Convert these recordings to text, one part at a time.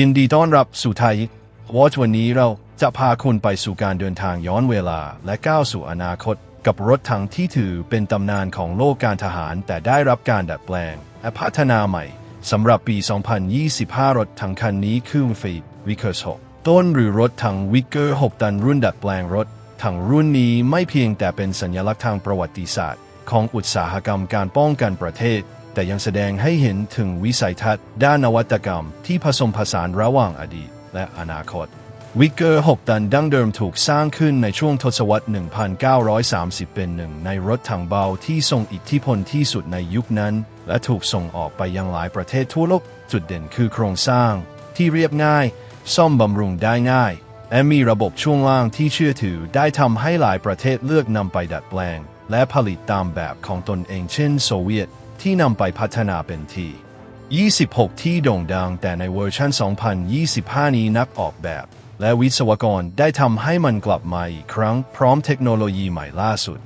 ยินดีต้อนรับสู่ไทยวอชวันนี้เราจะพาคุณไปสู่การเดินทางย้อนเวลาและก้าวสู่อนาคต กับรถถังที่ถือเป็นตำนานของโลกการทหาร แต่ได้รับการดัดแปลงและพัฒนาใหม่สำหรับปี 2025 รถถังคันนี้คือฟีดวิกเกอร์6ต้นหรือรถถังวิกเกอร์ 6 ตันรุ่นดัดแปลงรถถังรุ่นนี้ไม่เพียงแต่เป็นสัญลักษณ์ทางประวัติศาสตร์ ของอุตสาหกรรมการป้องกันประเทศ แต่ยังแสดงให้เห็นถึงวิสัยทัศน์ด้านนวัตกรรม ที่ผสมผสานระหว่างอดีตและอนาคต วิกเกอร์ 6 ตันดั้งเดิมถูกสร้างขึ้นในช่วงทศวรรษ 1930 เป็นหนึ่งในรถถังเบาที่ทรงอิทธิพลที่สุดในยุคนั้น และถูกส่งออกไปยังหลายประเทศทั่วโลก จุดเด่นคือโครงสร้าง ที่เรียบง่าย ซ่อมบำรุงได้ง่าย และมีระบบช่วงล่างที่เชื่อถือได้ทำให้หลายประเทศเลือกนำไปดัดแปลง และผลิตตามแบบของตนเองเช่นโซเวียต ที่นำไปพัฒนาเป็นที่ 26 ที่โด่งดัง แต่ในเวอร์ชัน 2025 นี้นักออกแบบ และวิศวกรได้ทำให้มันกลับมาอีกครั้ง พร้อมเทคโนโลยีใหม่ล่าสุด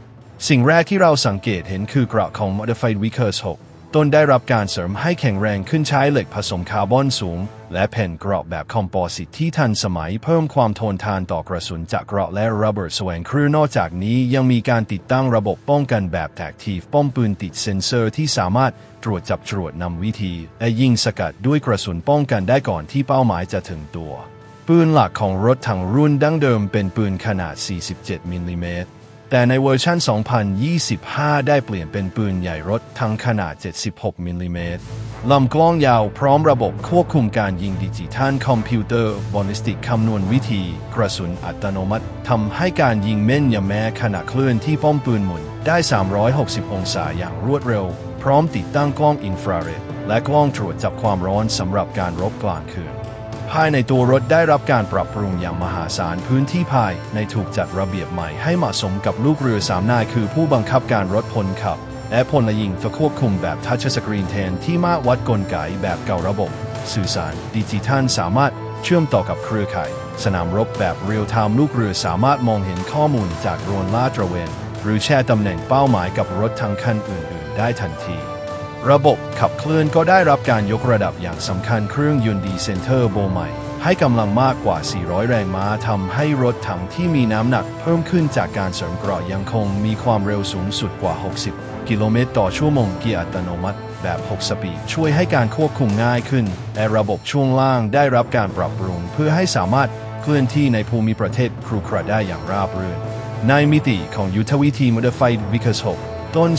สิ่งแรกที่เราสังเกตเห็นคือกระของ Modified Vickers 6 ต้นได้รับการเสริมให้แข็งแรงขึ้นใช้เหล็กผสมคาร์บอนสูง และแผ่นเกราะแบบคอมโพสิตที่ทันสมัยเพิ่มความทนทานต่อกระสุนจากเกราะและระเบิดแสวงครื่งนอกจากนี้ยังมีการติดตั้งระบบป้องกันแบบแท็กทีฟป้อมปืนติดเซ็นเซอร์ที่สามารถตรวจจับจรวดนำวิธี และยิงสกัดด้วยกระสุนป้องกันได้ก่อนที่เป้าหมายจะถึงตัว ปืนหลักของรถถังรุ่นดั้งเดิมเป็นปืนขนาด 47 มิลลิเมตร แต่ในเวอร์ชัน 2025 ได้เปลี่ยนเป็นปืนใหญ่รถทั้งขนาด 76 มิลลิเมตร ลำกล้องยาวพร้อมระบบควบคุมการยิงดิจิทัลคอมพิวเตอร์บอลิสติกคำนวณวิธี กระสุนอัตโนมัติทำให้การยิงแม่นยำแม้ขณะเคลื่อนที่ป้อมปืนหมุน ได้ 360 องศาอย่างรวดเร็ว พร้อมติดตั้งกล้องอินฟราเรดและกล้องตรวจจับความร้อนสำหรับการรบกลางคืน ภายในตัวรถได้รับการปรับปรุงอย่างมหาศาลพื้นที่ภายในถูกจัดระเบียบใหม่ให้เหมาะสมกับลูกเรือสามนายคือผู้บังคับการรถพลขับ และพลยิงจะควบคุมแบบทัชสกรีนแทนที่มาวัดกลไกแบบเก่าระบบ สื่อสารดิจิทัลสามารถเชื่อมต่อกับเครือข่าย สนามรบแบบเรียลไทม์ลูกเรือสามารถมองเห็นข้อมูลจากโรนลาดตระเวน หรือแชร์ตำแหน่งเป้าหมายกับรถทางคันอื่น ๆ ได้ทันที ระบบขับเคลื่อนก็ได้รับการยกระดับอย่างสำคัญเครื่องยนต์ดีเซนเตอร์โบใหม่ ให้กำลังมากกว่า 400 แรงม้าทำให้รถถังที่มีน้ำหนักเพิ่มขึ้นจากการเสริมเกราะยังคงมีความเร็วสูงสุดกว่า 60 กิโลเมตรต่อชั่วโมงเกียร์อัตโนมัติ แบบ 6 สปีดช่วยให้การควบคุมง่ายขึ้น และระบบช่วงล่างได้รับการปรับปรุง เพื่อให้สามารถเคลื่อนที่ในภูมิประเทศครุขระได้อย่างราบรื่นในมิติของยุทธวิธี Modified Vickers 6 ต้น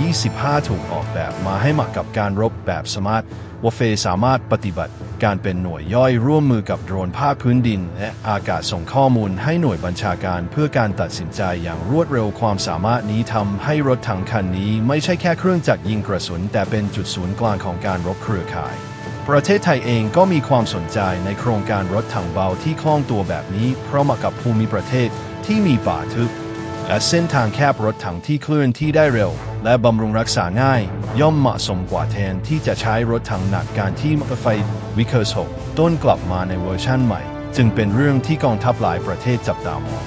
2025 ถูกออกแบบมาให้เหมาะกับการรบแบบสมาร์ทวอเฟสามารถปฏิบัติการเป็นหน่วยย่อยร่วมมือกับโดรนภาคพื้นดิน และอากาศส่งข้อมูลให้หน่วยบัญชาการเพื่อการตัดสินใจอย่างรวดเร็วความสามารถนี้ทำให้รถถังคันนี้ไม่ใช่แค่เครื่องจักรยิงกระสุน แต่เป็นจุดศูนย์กลางของการรบเครือข่าย ประเทศไทยเองก็มีความสนใจในโครงการรถถังเบาที่คล่องตัวแบบนี้ เพราะเหมาะกับภูมิประเทศที่มีป่าทึบ และเส้นทางแคบรถถังที่เคลื่อนที่ได้เร็ว และบำรุงรักษาง่าย ย่อมเหมาะสมกว่าแทนที่จะใช้รถถังหนักการที่มอเตอร์ไฟวิกเกอร์สต้นกลับมาในเวอร์ชั่นใหม่ จึงเป็นเรื่องที่กองทัพหลายประเทศจับตามอง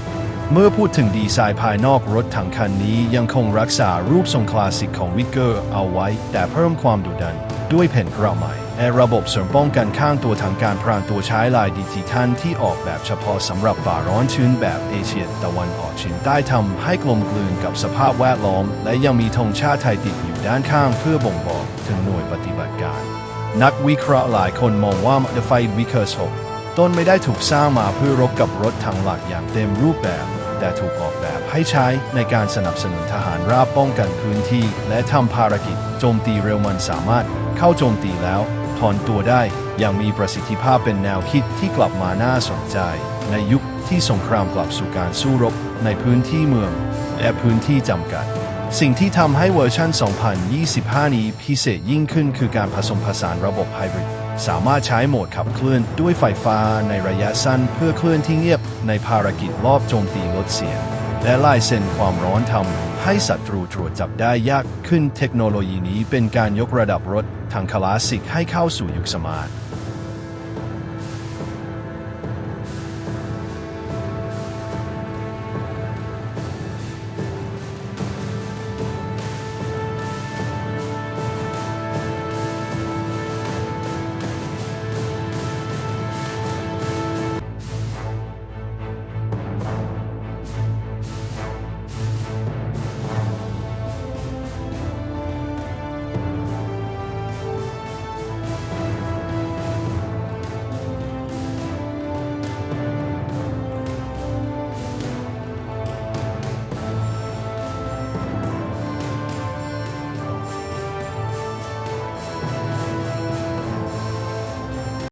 เมื่อพูดถึงดีไซน์ภายนอกรถถังคันนี้ยังคงรักษารูปทรงคลาสสิกของวิกเกอร์เอาไว้ แต่เพิ่มความดุดัน ด้วยแผ่นกราะใหม่และระบบเสริมป้องกันข้างตัวทางการพรางตัวใช้ลายดิจิทัลที่ออกแบบเฉพาะสำหรับป่าร้อนชื้นแบบเอเชียตะวันออกเฉียงใต้ทำให้กลมกลืนกับสภาพแวดล้อม และยังมีธงชาติไทยติดอยู่ด้านข้างเพื่อบ่งบอกถึงหน่วยปฏิบัติการ นักวิเคราะห์หลายคนมองว่า Modified Vickers 6ต้นไม่ได้ถูกสร้างมาเพื่อรบกับรถถังหลักอย่างเต็มรูปแบบ แต่ถูกออกแบบให้ใช้ในการสนับสนุนทหารราบป้องกันพื้นที่ และทำภารกิจโจมตีเร็วมันสามารถเข้าโจมตีแล้วถอนตัวได้อย่างมีประสิทธิภาพเป็นแนวคิดที่กลับมาน่าสนใจ ในยุคที่สงครามกลับสู่การสู้รบในพื้นที่เมือง และพื้นที่จำกัด สิ่งที่ทำให้เวอร์ชัน 2025 นี้พิเศษยิ่งขึ้นคือการผสมผสานระบบไฮบริด สามารถใช้โหมดขับเคลื่อนด้วยไฟฟ้าในระยะสั้นเพื่อเคลื่อนที่เงียบในภารกิจรอบโจมตีลดเสียง และลายเส้นความร้อนทำให้ศัตรูตรวจจับได้ยากขึ้นเทคโนโลยีนี้เป็นการยกระดับรถทางคลาสสิกให้เข้าสู่ยุคสมาร์ท